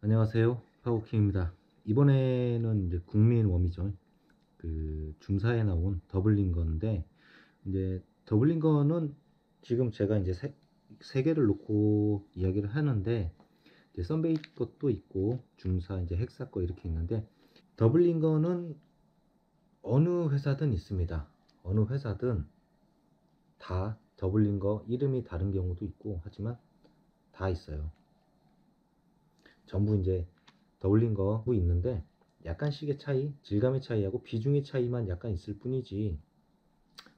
안녕하세요. 파고킹입니다. 이번에는 이제 국민 웜이죠. 그 줌사에 나온 더블링건인데 이제 더블링건은 지금 제가 이제 세, 세 개를 놓고 이야기를 하는데 이제 썬베이 것도 있고 줌사 이제 헥사 거 이렇게 있는데 더블링건은 어느 회사든 있습니다. 어느 회사든 다 더블링거 이름이 다른 경우도 있고 하지만 다 있어요. 전부 이제 더블린 거 있는데 약간씩의 차이, 질감의 차이하고 비중의 차이만 약간 있을 뿐이지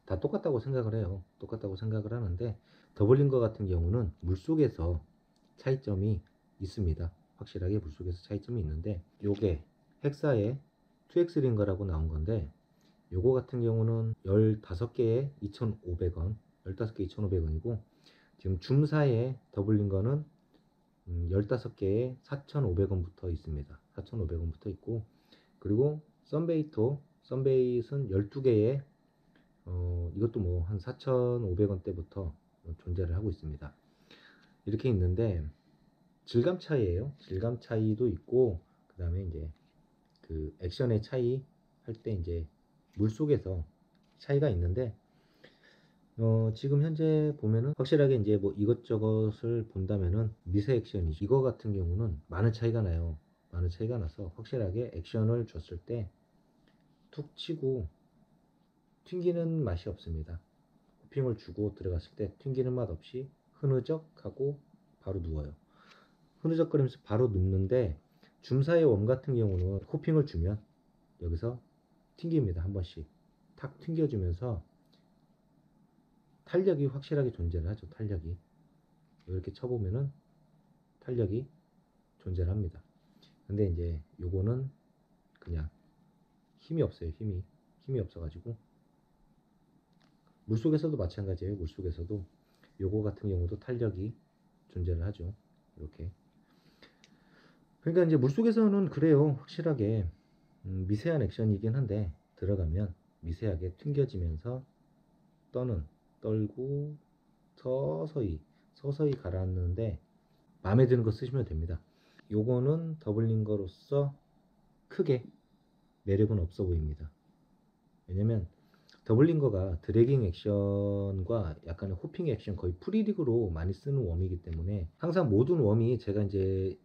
다 똑같다고 생각을 해요. 똑같다고 생각을 하는데 더블린 거 같은 경우는 물속에서 차이점이 있습니다. 확실하게 물속에서 차이점이 있는데 요게 헥사의 2X 링거라고 나온 건데 요거 같은 경우는 15개에 2,500원 15개 2,500원이고 지금 줌사의 더블린 거는 음, 15개에 4,500원부터 있습니다. 4,500원부터 있고 그리고 썬베이토 썬베이트는 12개에 어, 이것도 뭐 한 4,500원대부터 존재를 하고 있습니다. 이렇게 있는데 질감 차이예요. 질감 차이도 있고 그다음에 이제 그 액션의 차이 할 때 이제 물 속에서 차이가 있는데 어, 지금 현재 보면은 확실하게 이제 뭐 이것저것을 본다면은 미세 액션이죠. 이거 같은 경우는 많은 차이가 나요. 많은 차이가 나서 확실하게 액션을 줬을 때 툭 치고 튕기는 맛이 없습니다. 호핑을 주고 들어갔을 때 튕기는 맛 없이 흐느적하고 바로 누워요. 흐느적거리면서 바로 눕는데 줌사의 웜 같은 경우는 호핑을 주면 여기서 튕깁니다. 한 번씩 탁 튕겨주면서 탄력이 확실하게 존재를 하죠. 탄력이 이렇게 쳐보면은 탄력이 존재를 합니다. 근데 이제 요거는 그냥 힘이 없어요. 힘이 힘이 없어가지고 물속에서도 마찬가지예요. 물속에서도 요거 같은 경우도 탄력이 존재를 하죠. 이렇게 그러니까 이제 물속에서는 그래요. 확실하게 음, 미세한 액션이긴 한데 들어가면 미세하게 튕겨지면서 떠는 떨고 서서히 서서히 가라앉는데 마음에 드는 거 쓰시면 됩니다. 요거는 더블링 거로서 크게 매력은 없어 보입니다. 왜냐면 더블링 거가 드래깅 액션과 약간의 호핑 액션 거의 프리릭으로 많이 쓰는 웜이기 때문에 항상 모든 웜이 제가 이제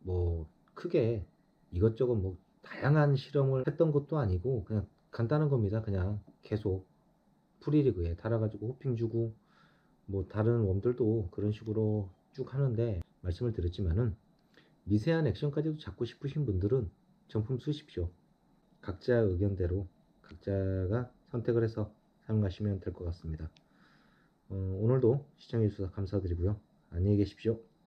뭐 크게 이것저것 뭐 다양한 실험을 했던 것도 아니고 그냥 간단한 겁니다. 그냥 계속 프리리그에 달아가지고 호핑 주고 뭐 다른 웜들도 그런 식으로 쭉 하는데 말씀을 드렸지만은 미세한 액션까지도 잡고 싶으신 분들은 정품 쓰십시오. 각자 의견대로 각자가 선택을 해서 사용하시면 될 것 같습니다. 어, 오늘도 시청해주셔서 감사드리고요. 안녕히 계십시오.